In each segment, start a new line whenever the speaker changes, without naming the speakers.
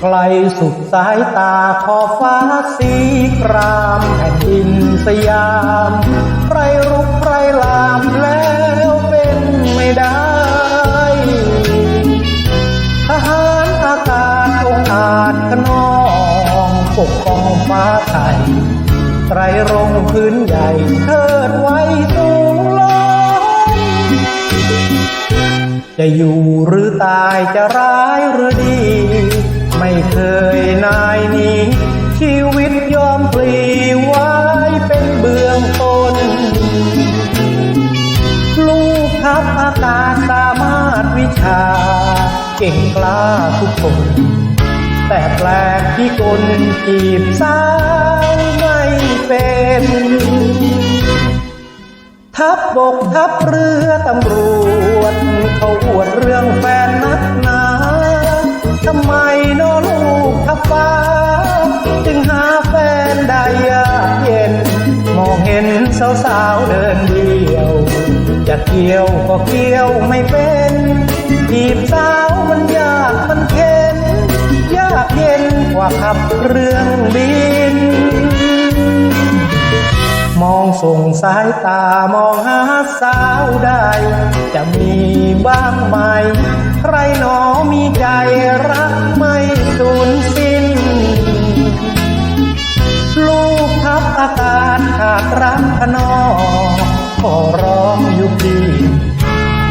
ไกลสุดสายตาขอฟ้าสีครามแผ่นดินสยามใครรุกใครลามแล้วเป็นไม่ได้ทหารอากาศองอาจขนองปกป้องฟ้าไทยไตรรงพื้นใหญ่เทิดไว้สูงลงจะอยู่หรือตายจะร้ายหรือดี ไม่เคยนายหนี้ ชีวิตยอมปลีไว้เป็นเบื้องต้น ลูกทัพอากาศสามารถวิชา เก่งกล้าทุกคน แต่แปลกที่คนจีบสาวไม่เป็นทัพบกทัพเรือตำรวจ เขาอวดเรื่องแฟนนัก เห็นสาวๆเดินเดียว จะเกี่ยวก็เกี่ยวไม่เป็นจีบสาวมันยากมันเข็นยากเย็นกว่าขับเรื่องบิน มองส่งสายตามองหาสาวใดจะมีบ้างไหม ใครหนอมีใจรักไม่ นองขอร้องอยู่พี่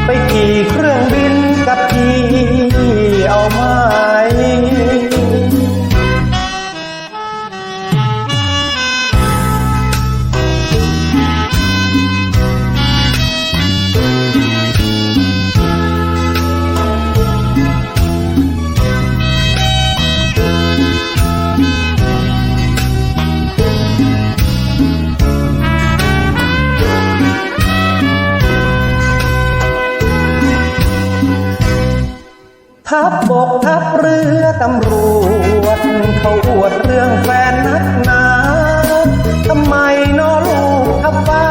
ไปขี่เครื่องบินกับพี่ ทัพบกทัพเรือตำรวจ เขาอวดเรื่องแฟนนักหนาทำไมนอลูกทัพฟ้า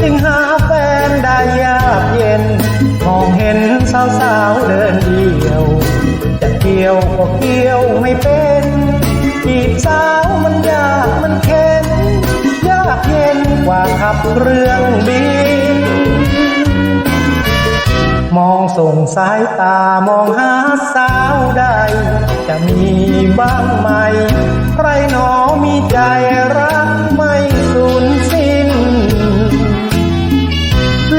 จึงหาแฟนได้ยากเย็น มองเห็นสาวๆเดินเดียว จะเกี่ยวก็เกี่ยวไม่เป็นจีบสาวมันยากมันเข็น ยากเย็นกว่าขับเรื่องบิน ส่งสายตามองหาสาวใด จะมีบ้างไหม ใครหนอมีใจรักไม่สูญสิ้น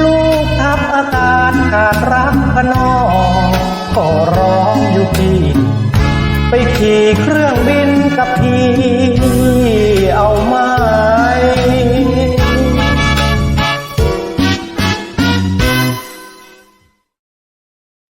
ลูกทัพอากาศขาดรักพนองขอร้องอยู่พี่ ไปขี่เครื่องบิน